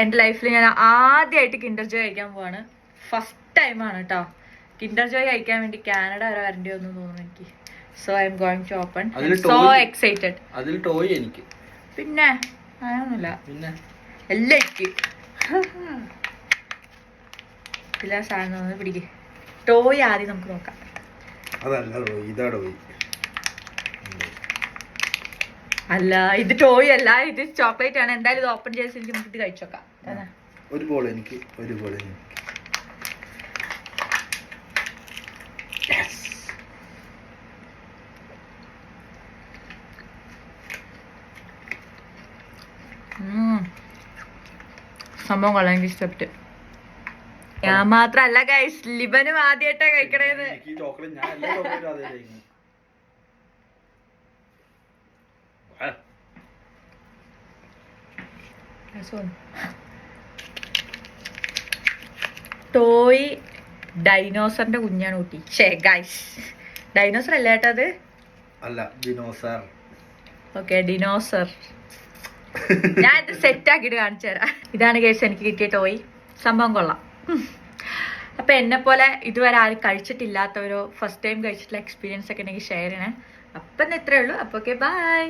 എന്റെ ലൈഫിൽ ഞാൻ ആദ്യമായിട്ട് കിൻഡർ ജോയ് കഴിക്കാൻ പോവാണ്. ഫസ്റ്റ് ടൈമാണ് കേട്ടോ കിൻഡർ ജോയ് കഴിക്കാൻ വേണ്ടി കാനഡ വരെ വരേണ്ടി വന്നു തോന്നുന്നു എനിക്ക്. So I am going to open so excited അതിൽ ടോയ് എനിക്ക്. പിന്നെ അങ്ങനൊന്നുമില്ല. പിന്നെ? എല്ലാം എനിക്ക്. എല്ലാ സാധനം പിടിക്കേ പിടിക്ക്. ടോയ് ആദ്യം നമുക്ക് നോക്കാം. അതല്ല ടോയ് ഇതാ ടോയ് അല്ല ഇത് ടോയ് അല്ല ഇത് ചോക്ലേറ്റ് ആണ്. എന്തായാലും ഇത് ഓപ്പൺ ചെയ്ത് എനിക്ക് നമുക്ക് ഇത് കഴിച്ചോക്കാം. ഒരു ബോൾ എനിക്ക് ഒരു ബോൾ എനിക്ക്. സംഭവം കൊള്ളാൻ എനിക്ക് ഇഷ്ടപ്പെട്ടു. ഞാൻ മാത്രല്ല ഗൈസ് ലിബനും ആദ്യമായിട്ടാ കഴിക്കണേന്ന്. ചോക്ലേറ്റ് ഞാൻ എല്ലാ ചോക്ലേറ്റും അതേ കഴിക്കുന്നു ആ, ടോയ് ഡൈനോസറിന്റെ കുഞ്ഞാണ് കുട്ടി. ഷേ ഗൈസ് ഡൈനോസർ അല്ല അത്? അല്ല ഡിനോസർ ഓക്കെ ഡിനോസർ ഞാൻ ഇത് സെറ്റ് ആക്കിയിട്ട് കാണിച്ചു തരാം. ഇതാണ് കേസ് എനിക്ക് കിട്ടിയ ടോയ് സംഭവം കൊള്ളാം. അപ്പൊ എന്നെ പോലെ ഇതുവരെ ആരും കഴിച്ചിട്ടില്ലാത്തവരോ ഫസ്റ്റ് ടൈം കഴിച്ചിട്ടുള്ള എക്സ്പീരിയൻസ് ഒക്കെ ഉണ്ടെങ്കിൽ ഷെയർ ചെയ്യണേ. അപ്പം ഇത്രേ ഉള്ളൂ. അപ്പൊ ഓക്കെ ബൈ